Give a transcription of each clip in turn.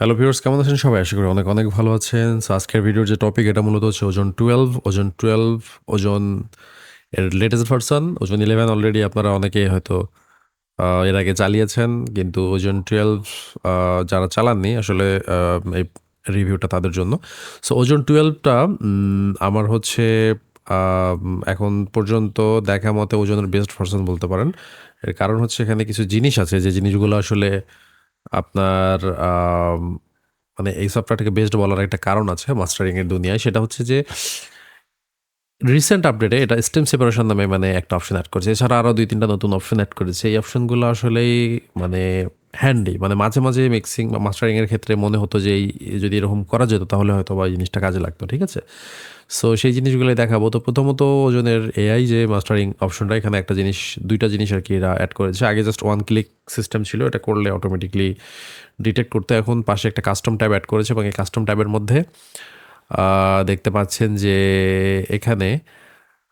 Hello viewers কেমন আছেন সবাই? আশা করি অনেক অনেক ভালো আছেন। সো আজকের ভিডিওর যে টপিক এটা মূলত হচ্ছে ওজন টুয়েলভ ওজন টুয়েলভ ওজন এর latest version Ozone eleven already আপনারা অনেকে হয়তো এর আগে চালিয়েছেন, কিন্তু ওজন টুয়েলভ যারা চালাননি, আসলে এই রিভিউটা তাদের জন্য। সো ওজন টুয়েলভটা আমার হচ্ছে এখন পর্যন্ত দেখা মতে ওজনের বেস্ট ভার্সন বলতে পারেন। এর কারণ হচ্ছে এখানে কিছু জিনিস আছে, যে জিনিসগুলো আসলে আপনার মানে এই সফটওয়্যারটাকে বেস্ট বলার একটা কারণ আছে মাস্টারিংয়ের দুনিয়ায়। সেটা হচ্ছে যে রিসেন্ট আপডেটে এটা স্টেম সেপারেশন নামে মানে একটা অপশন অ্যাড করেছে। এছাড়া আরও দুই তিনটা নতুন অপশন অ্যাড করেছে। এই অপশনগুলো আসলেই মানে হ্যান্ডি মানে মাঝে মাঝে মিক্সিং বা মাস্টারিংয়ের ক্ষেত্রে মনে হতো যে এই, যদি এরকম করা যেত তাহলে হয়তো বা জিনিসটা কাজে লাগতো, ঠিক আছে? সো সেই জিনিসগুলোই দেখাবো। তো প্রথমত ওজনের এআই যে মাস্টারিং অপশনটা এখানে একটা জিনিস, দুইটা জিনিস আর কি এরা অ্যাড করেছে। আগে জাস্ট ওয়ান ক্লিক সিস্টেম ছিল, এটা করলে অটোমেটিকলি ডিটেক্ট করতে এখন পাশে একটা কাস্টম ট্যাব অ্যাড করেছে এবং এই কাস্টম ট্যাবের মধ্যে দেখতে পাচ্ছেন যে এখানে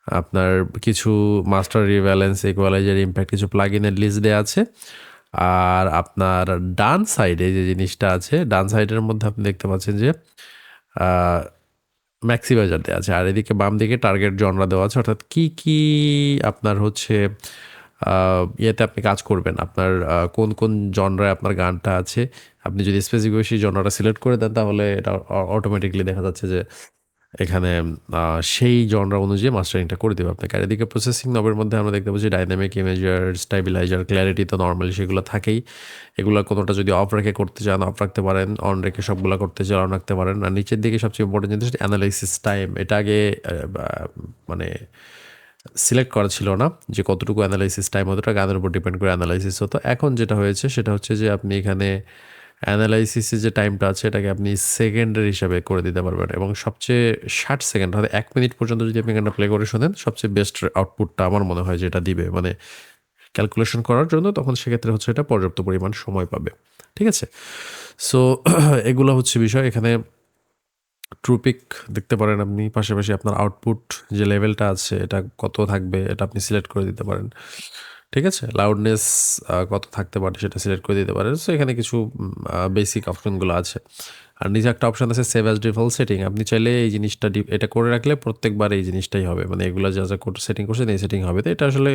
আপনার কিছু মাস্টার রিভ্যালেন্স ইকুয়ালাইজার ইম্প্যাক্ট কিছু প্লাগ ইনের লিস্ট দেওয়া আছে। আর আপনার ডান সাইডে যে জিনিসটা আছে, ডান সাইডের মধ্যে আপনি দেখতে পাচ্ছেন যে ম্যাক্সিমাইজার দেওয়া আছে। আর এদিকে বাম দিকে টার্গেট জনরা দেওয়া আছে। অর্থাৎ কী কী আপনার হচ্ছে ইয়েতে আপনি কাজ করবেন? আপনার কোন কোন জনরায় আপনার গানটা আছে? আপনি যদি স্পেসিফিক সেই জনরাটা সিলেক্ট করে দেন, তাহলে এটা অটোমেটিকলি দেখা যাচ্ছে যে এখানে সেই জনরা অনুযায়ী মাস্টারিংটা করে দেবে আপনাকে। আর এদিকে প্রসেসিং নবের মধ্যে আমরা দেখতে পাচ্ছি ডাইনামিক ইমেজার স্টাবিলাইজার ক্ল্যারিটি তো নর্মালি সেগুলো থাকেই। এগুলো কোনোটা যদি অফ রেখে করতে চান অফ রাখতে পারেন অন রেখে সবগুলো করতে চান অন রাখতে পারেন। আর নিচের দিকে সবচেয়ে ইম্পর্টেন্ট জিনিস অ্যানালাইসিস টাইম এটা আগে মানে সিলেক্ট করা ছিল না যে কতটুকু অ্যানালাইসিস টাইম হতো। গানের উপর ডিপেন্ড করে অ্যানালাইসিস হতো। এখন যেটা হয়েছে, সেটা হচ্ছে যে আপনি এখানে অ্যানালাইসিসের যে টাইমটা আছে, এটাকে আপনি সেকেন্ডের হিসাবে করে দিতে পারবেন। এবং সবচেয়ে ষাট সেকেন্ড অর্থাৎ এক মিনিট পর্যন্ত যদি আপনি গানটা প্লে করে শোনেন, সবচেয়ে বেস্ট আউটপুটটা আমার মনে হয় যেটা দিবে। মানে ক্যালকুলেশন করার জন্য তখন সেক্ষেত্রে হচ্ছে এটা পর্যাপ্ত পরিমাণ সময় পাবে। ঠিক আছে? সো এগুলো হচ্ছে বিষয়। এখানে ট্রুপিক দেখতে পারেন আপনি। পাশাপাশি আপনার আউটপুট যে লেভেলটা আছে, এটা কত থাকবে, এটা আপনি সিলেক্ট করে দিতে পারেন। ঠিক আছে? লাউডনেস কত থাকতে পারে সেটা সিলেক্ট করে দিতে পারেন। সো এখানে কিছু বেসিক অপশনগুলো আছে। আর নিচে একটা অপশন আছে সেভ অ্যাজ ডিফল্ট সেটিং আপনি চাইলে এই জিনিসটা এটা করে রাখলে প্রত্যেকবার এই জিনিসটাই হবে। মানে এগুলো যা যা সেটিং করছেন এই সেটিং হবে। তো এটা আসলে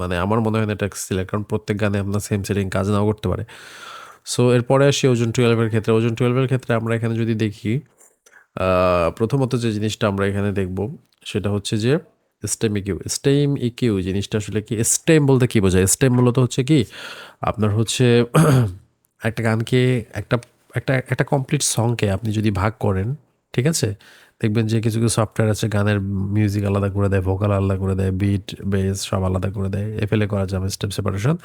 মানে আমার মনে হয় না এটা সিলেক্ট কারণ প্রত্যেক গানে আপনার সেম সেটিং কাজ নাও করতে পারে। সো এরপরে আসি ওজন টুয়েলভের ক্ষেত্রে। ওজন টুয়েলভের ক্ষেত্রে আমরা এখানে যদি দেখি প্রথমত যে জিনিসটা আমরা এখানে দেখব, সেটা হচ্ছে যে স্টেম ইকিউ। স্টেম ইকিউ জিনিসটা আসলে কি? স্টেম বলতে কি বোঝায়? স্টেম মূলত হচ্ছে কি? আপনার হচ্ছে একটা গানকে, একটা একটা একটা কমপ্লিট সংকে আপনি যদি ভাগ করেন, ঠিক আছে? দেখবেন যে কিছু কিছু সফটওয়্যার আছে, গানের মিউজিক আলাদা করে দেয় ভোকাল আলাদা করে দেয় বিট বেস সব আলাদা করে দেয় এফএলএ করা যাবে স্টেম সেপারেশন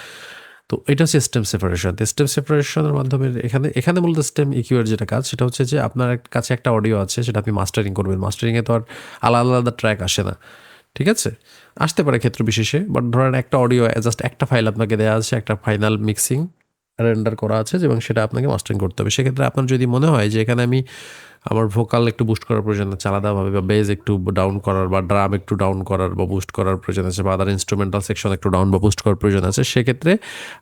তো এটা হচ্ছে স্টেম সেপারেশন স্টেম সেপারেশনের মাধ্যমে এখানে এখানে মূলত স্টেম ইকিউ এর যেটা কাজ, সেটা হচ্ছে যে আপনার কাছে একটা অডিও আছে, সেটা আপনি মাস্টারিং করবেন। মাস্টারিংয়ে তো আর আলাদা আলাদা ট্র্যাক আসে না। ঠিক আছে? আসতে পারে ক্ষেত্র বিশেষে বাট ধরেন একটা অডিও জাস্ট একটা ফাইল আপনাকে দেওয়া আছে, একটা ফাইনাল মিক্সিং রেন্ডার করা আছে, এবং সেটা আপনাকে মাস্টারিং করতে হবে। সেক্ষেত্রে আপনার যদি মনে হয় যে এখানে আমি আমার ভোকাল একটু বুস্ট করার প্রয়োজন আছে, আলাদাভাবে বা বেজ একটু ডাউন করার বা ড্রাম একটু ডাউন করার বা বুস্ট করার প্রয়োজন আছে, বা আদার ইনস্ট্রুমেন্টাল সেকশন একটু ডাউন বা বুস্ট করার প্রয়োজন আছে, সেক্ষেত্রে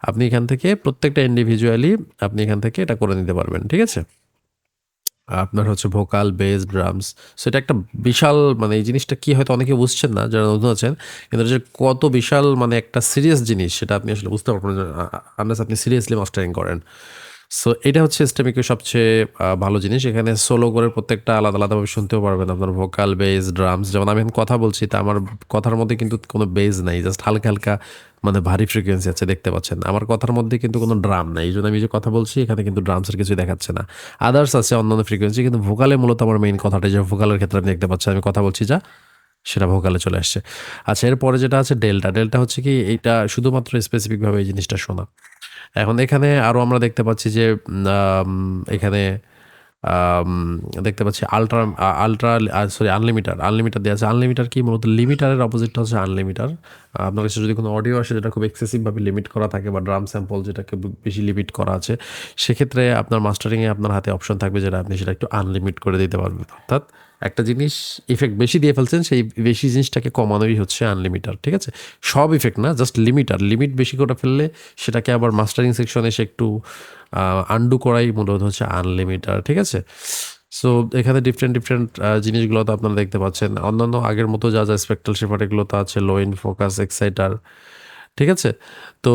আপনি এখান থেকে প্রত্যেকটা ইন্ডিভিজুয়ালি আপনি এখান থেকে এটা করে নিতে পারবেন, ঠিক আছে? আপনার হচ্ছে ভোকাল, বেস, ড্রামস সেটা একটা বিশাল মানে এই জিনিসটা কি হয়তো অনেকে বুঝছেন না, যারা নতুন আছেন, কিন্তু যে কত বিশাল মানে একটা সিরিয়াস জিনিস, সেটা আপনি আসলে বুঝতে পারবেন আপনি সিরিয়াসলি মাস্টারিং করেন। সো এটা হচ্ছে স্টেমিকের সবচেয়ে ভালো জিনিস। এখানে সোলো করে প্রত্যেকটা আলাদা আলাদাভাবে শুনতেও পারবেন আপনার ভোকাল বেস ড্রামস যেমন আমি এখন কথা বলছি, তা আমার কথার মধ্যে কিন্তু কোনো বেস নাই জাস্ট হালকা হালকা মানে ভারী ফ্রিকোয়েন্সি আছে, দেখতে পাচ্ছেন। আমার কথার মধ্যে কিন্তু কোনো ড্রাম নাই, এই জন্য আমি যে কথা বলছি, এখানে কিন্তু ড্রামসের কিছু দেখাচ্ছে না। আদার্স আছে অন্যান্য ফ্রিকোয়েন্সি কিন্তু ভোকালে মূলত আমার মেইন কথাটা যে ভোকালের ক্ষেত্রে আপনি দেখতে পাচ্ছেন, আমি কথা বলছি যা, সেটা ভোকালে চলে আসছে। আচ্ছা এরপরে যেটা আছে ডেল্টা ডেল্টা হচ্ছে কি, এইটা শুধুমাত্র স্পেসিফিকভাবে এই জিনিসটা শোনা। এখন এখানে আরও আমরা দেখতে পাচ্ছি যে এখানে দেখতে পাচ্ছি ultra ultra sorry unlimiter unlimiter দেওয়া আছে। আনলিমিটার কি? মূলত লিমিটারের অপোজিটটা হচ্ছে আনলিমিটার আপনার কাছে যদি কোনো অডিও আসে যেটা খুব এক্সেসিভভাবে লিমিট করা থাকে বা ড্রাম স্যাম্পল যেটাকে বেশি লিমিট করা আছে, সেক্ষেত্রে আপনার মাস্টারিংয়ে আপনার হাতে অপশন থাকবে যেটা আপনি সেটা একটু আনলিমিট করে দিতে পারবেন। অর্থাৎ একটা জিনিস ইফেক্ট বেশি দিয়ে ফেলছেন, সেই বেশি জিনিসটাকে কমানোই হচ্ছে আনলিমিটার ঠিক আছে? সব ইফেক্ট না জাস্ট লিমিটার লিমিট বেশি করে ফেললে সেটাকে আবার মাস্টারিং সেকশনে এসে একটু আন্ডু করাই মূলত হচ্ছে আনলিমিটার ঠিক আছে? সো এখানে ডিফারেন্ট ডিফারেন্ট জিনিসগুলো তো আপনারা দেখতে পাচ্ছেন। অন্যান্য আগের মতো যা যা স্পেকট্রাল শেফার এগুলো তো আছে লো ইন ফোকাস এক্সাইটার ঠিক আছে? তো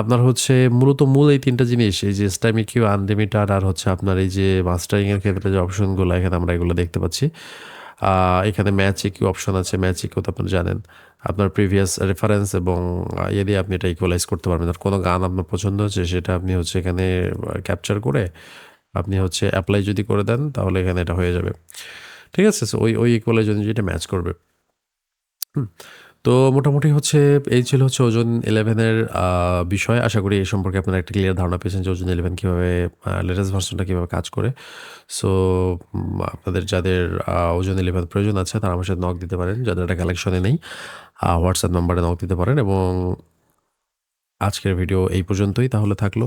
আপনার হচ্ছে মূলত মূল এই তিনটা জিনিস, এই যে স্টাইমিক কিউ আনলিমিটার আর হচ্ছে আপনার এই যে মাস্টারিংয়ের ক্ষেত্রে যে অপশনগুলো এখানে আমরা এগুলো দেখতে পাচ্ছি। এখানে ম্যাচ কিউ অপশন আছে ম্যাচ ইকিউ তো আপনারা জানেন। আপনার প্রিভিয়াস রেফারেন্স এবং ইয়ে দিয়ে আপনি এটা ইকুয়ালাইজ করতে পারবেন। আর কোনো গান আপনার পছন্দ হচ্ছে, সেটা আপনি হচ্ছে এখানে ক্যাপচার করে আপনি হচ্ছে অ্যাপ্লাই যদি করে দেন, তাহলে এখানে এটা হয়ে যাবে। ঠিক আছে? ওই ওই ইকুয়ালাইজ এটা ম্যাচ করবে। হুম। তো মোটামুটি হচ্ছে এই ছিল হচ্ছে ওজন ইলেভেনের বিষয়। আশা করি এই সম্পর্কে আপনারা একটা ক্লিয়ার ধারণা পেয়েছেন যে ওজন ইলেভেন কীভাবে লেটেস্ট ভার্সনটা কীভাবে কাজ করে। সো আপনাদের যাদের ওজন ইলেভেন প্রয়োজন আছে, তারা আমার সাথে নক দিতে পারেন। যাদের একটা কালেকশনে নেই হোয়াটসঅ্যাপ নাম্বারে নক দিতে পারেন এবং আজকের ভিডিও এই পর্যন্তই। তাহলে থাকল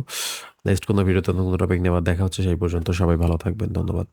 নেক্সট কোনো ভিডিওতে নতুন টপিক নিয়ে আবার দেখা হচ্ছে, সেই পর্যন্ত সবাই ভালো থাকবেন। ধন্যবাদ।